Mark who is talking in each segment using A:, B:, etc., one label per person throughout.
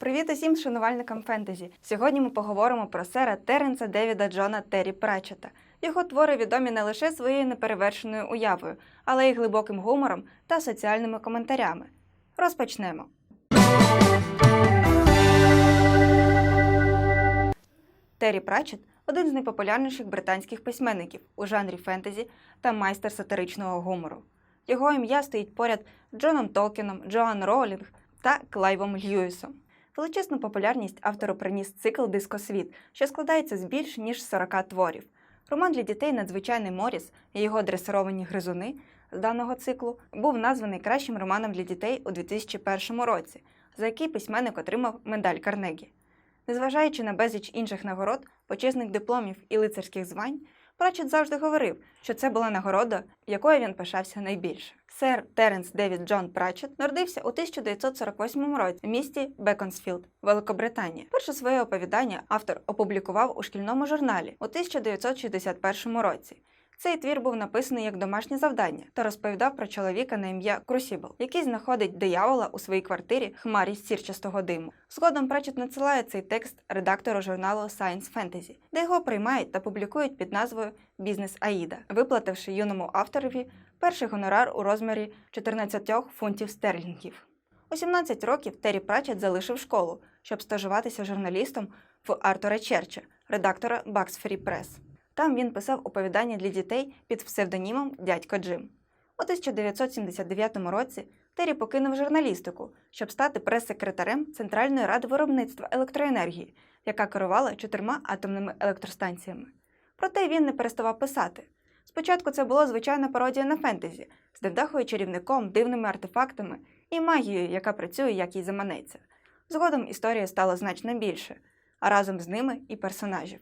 A: Привіт усім шанувальникам фентезі. Сьогодні ми поговоримо про сера Теренса Девіда Джона Террі Пратчета. Його твори відомі не лише своєю неперевершеною уявою, але й глибоким гумором та соціальними коментарями. Розпочнемо. Террі Пратчет один з найпопулярніших британських письменників у жанрі фентезі та майстер сатиричного гумору. Його ім'я стоїть поряд з Джоном Толкіном, Джоан Роулінг та Клайвом Льюісом. Величезну популярність автору приніс цикл Дискосвіт, що складається з більш ніж 40 творів. Роман для дітей Надзвичайний Моріс і його дресировані гризуни з даного циклу був названий кращим романом для дітей у 2001 році, за який письменник отримав медаль Карнегі. Незважаючи на безліч інших нагород, почесних дипломів і лицарських звань, Пратчет завжди говорив, що це була нагорода, якою він пишався найбільше. Сер Теренс Девід Джон Прачет народився у 1948 році в місті Беконсфілд, Великобританія. Перше своє оповідання автор опублікував у шкільному журналі у 1961 році. Цей твір був написаний як домашнє завдання та розповідав про чоловіка на ім'я Крусібл, який знаходить диявола у своїй квартирі хмарі сірчастого диму. Згодом Пратчет надсилає цей текст редактору журналу Science Fantasy, де його приймають та публікують під назвою Бізнес Аїда, виплативши юному авторові перший гонорар у розмірі 14 фунтів стерлінгів. У 17 років Террі Пратчет залишив школу, щоб стажуватися журналістом в Артура Черча, редактора Bucks Free Press. Там він писав оповідання для дітей під псевдонімом Дядько Джим. У 1979 році Террі покинув журналістику, щоб стати прес-секретарем Центральної ради виробництва електроенергії, яка керувала чотирма атомними електростанціями. Проте він не переставав писати. Спочатку це було звичайна пародія на фентезі з невдахою чарівником, дивними артефактами і магією, яка працює, як їй заманеться. Згодом історія стала значно більше, а разом з ними і персонажів.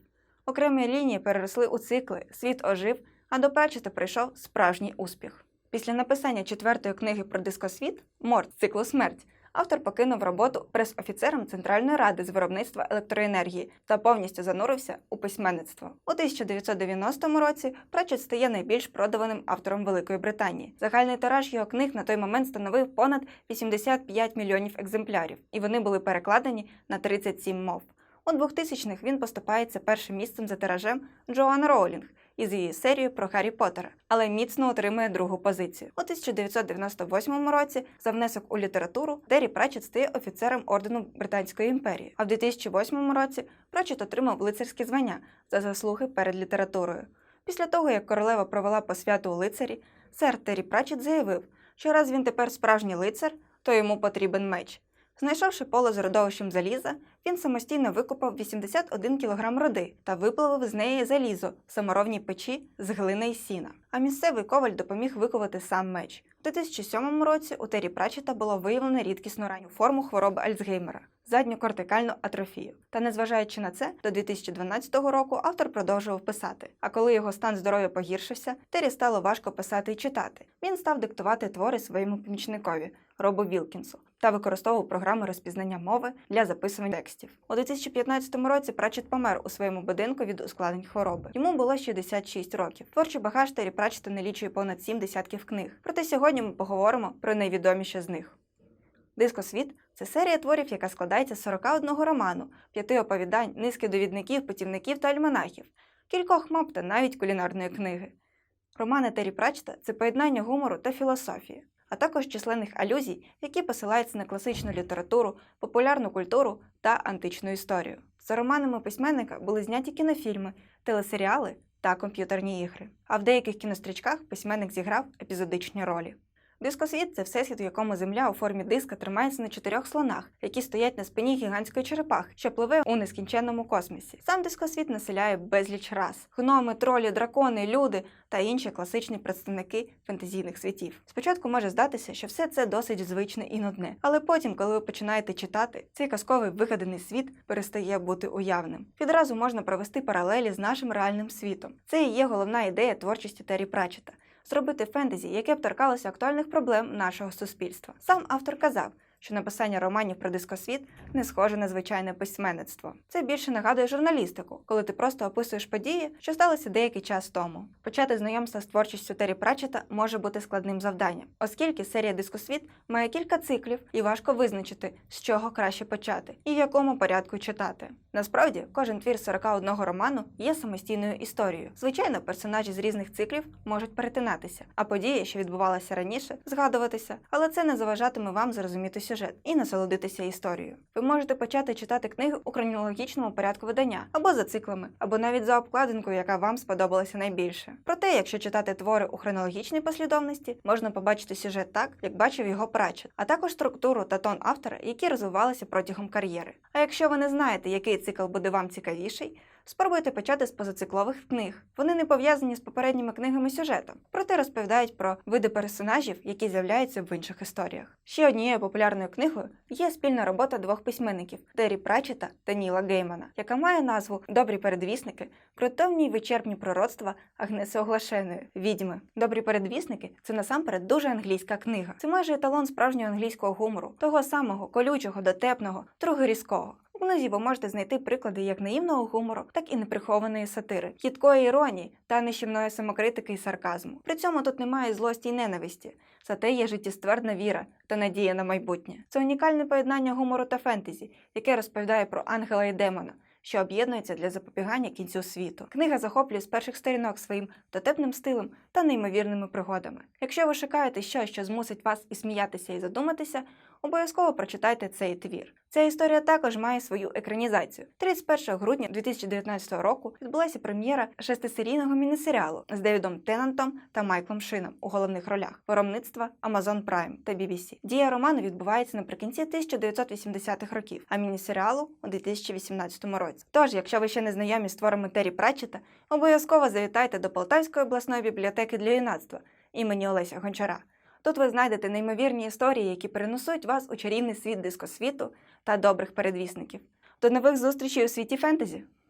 A: Окремі лінії переросли у цикли, світ ожив, а до Пратчета прийшов справжній успіх. Після написання четвертої книги про дискосвіт Морт циклу смерть автор покинув роботу прес-офіцером Центральної ради з виробництва електроенергії та повністю занурився у письменництво. У 1990 році Пратчет стає найбільш продаваним автором Великої Британії. Загальний тираж його книг на той момент становив понад 85 мільйонів екземплярів, і вони були перекладені на 37 мов. У 2000-х він поступається першим місцем за тиражем Джоан Роулінг із її серією про Гаррі Поттера, але міцно отримує другу позицію. У 1998 році за внесок у літературу Террі Пратчет стає офіцером ордену Британської імперії. А в 2008 році Пратчет отримав лицарське звання за заслуги перед літературою. Після того, як королева провела посвяту у лицарі, сер Террі Пратчет заявив, що раз він тепер справжній лицар, то йому потрібен меч. Знайшовши поле з родовищем заліза, він самостійно викопав 81 кг роди та виплавив з неї залізо в саморовній печі з глини й сіна. А місцевий коваль допоміг виковати сам меч. У 2007 році у Террі Пратчета було виявлено рідкісну ранню форму хвороби Альцгеймера задню кортикальну атрофію. Та незважаючи на це, до 2012 року автор продовжував писати. А коли його стан здоров'я погіршився, Террі стало важко писати і читати. Він став диктувати твори своєму помічникові Робу Вілкінсу та використовував програми розпізнання мови для записування текстів. У 2015 році Пратчет помер у своєму будинку від ускладнень хвороби. Йому було 66 років. Творчий багаж Террі Пратчета налічує понад 7 десятків книг. Проте сьогодні ми поговоримо про найвідоміші з них. Дискосвіт це серія творів, яка складається з 41 роману, п'яти оповідань, низки довідників, путівників та альманахів, кількох мап та навіть кулінарної книги. Романи Террі Пратчета – це поєднання гумору та філософії, а також численних алюзій, які посилаються на класичну літературу, популярну культуру та античну історію. За романами письменника були зняті кінофільми, телесеріали та комп'ютерні ігри. А в деяких кінострічках письменник зіграв епізодичні ролі. Дискосвіт це всесвіт, у якому земля у формі диска тримається на чотирьох слонах, які стоять на спині гігантської черепахи, що пливе у нескінченному космосі. Сам дискосвіт населяє безліч рас: гноми, тролі, дракони, люди та інші класичні представники фентезійних світів. Спочатку може здатися, що все це досить звичне і нудне, але потім, коли ви починаєте читати, цей казковий вигаданий світ перестає бути уявним. Відразу можна провести паралелі з нашим реальним світом. Це і є головна ідея творчості Террі Пратчета – зробити фентезі, яке б торкалося актуальних проблем нашого суспільства. Сам автор казав, що написання романів про дискосвіт не схоже на звичайне письменництво. Це більше нагадує журналістику, коли ти просто описуєш події, що сталися деякий час тому. Почати знайомство з творчістю Террі Пратчета може бути складним завданням, оскільки серія Дискосвіт має кілька циклів і важко визначити, з чого краще почати і в якому порядку читати. Насправді, кожен твір 41 роману є самостійною історією. Звичайно, персонажі з різних циклів можуть перетинатися, а події, що відбувалися раніше, згадуватися, але це не заважатиме вам зрозуміти сюжет і насолодитися історією. Ви можете почати читати книги у хронологічному порядку видання, або за циклами, або навіть за обкладинкою, яка вам сподобалася найбільше. Проте, якщо читати твори у хронологічній послідовності, можна побачити сюжет так, як бачив його Пратчет, а також структуру та тон автора, які розвивалися протягом кар'єри. А якщо ви не знаєте, який цикл буде вам цікавіший, спробуйте почати з позациклових книг. Вони не пов'язані з попередніми книгами сюжетом, проте розповідають про види персонажів, які з'являються в інших історіях. Ще однією популярною книгою є спільна робота двох письменників Террі Пратчета та Ніла Геймана, яка має назву Добрі передвісники, крутовні й вичерпні пророцтва Агнеси Оглашеної відьми. Добрі передвісники це насамперед дуже англійська книга. Це майже еталон справжнього англійського гумору, того самого колючого, дотепного, трохи різкого. У книзі ви можете знайти приклади як наївного гумору, так і неприхованої сатири, хіткої іронії та нищівної самокритики і сарказму. При цьому тут немає злості й ненависті, зате є життєствердна віра та надія на майбутнє. Це унікальне поєднання гумору та фентезі, яке розповідає про ангела і демона. Що об'єднуються для запобігання кінцю світу. Книга захоплює з перших сторінок своїм дотепним стилем та неймовірними пригодами. Якщо ви шукаєте щось, що змусить вас і сміятися, і задуматися, обов'язково прочитайте цей твір. Ця історія також має свою екранізацію. 31 грудня 2019 року відбулася прем'єра шестисерійного мінісеріалу з Девідом Теннантом та Майклом Шином у головних ролях виробництва Amazon Prime та BBC. Дія роману відбувається наприкінці 1980-х років, а мінісеріалу у 2018 році. Тож, якщо ви ще не знайомі з творами Террі Пратчета, обов'язково завітайте до Полтавської обласної бібліотеки для юнацтва імені Олеся Гончара. Тут ви знайдете неймовірні історії, які перенесуть вас у чарівний світ дискосвіту та добрих передвісників. До нових зустрічей у світі фентезі!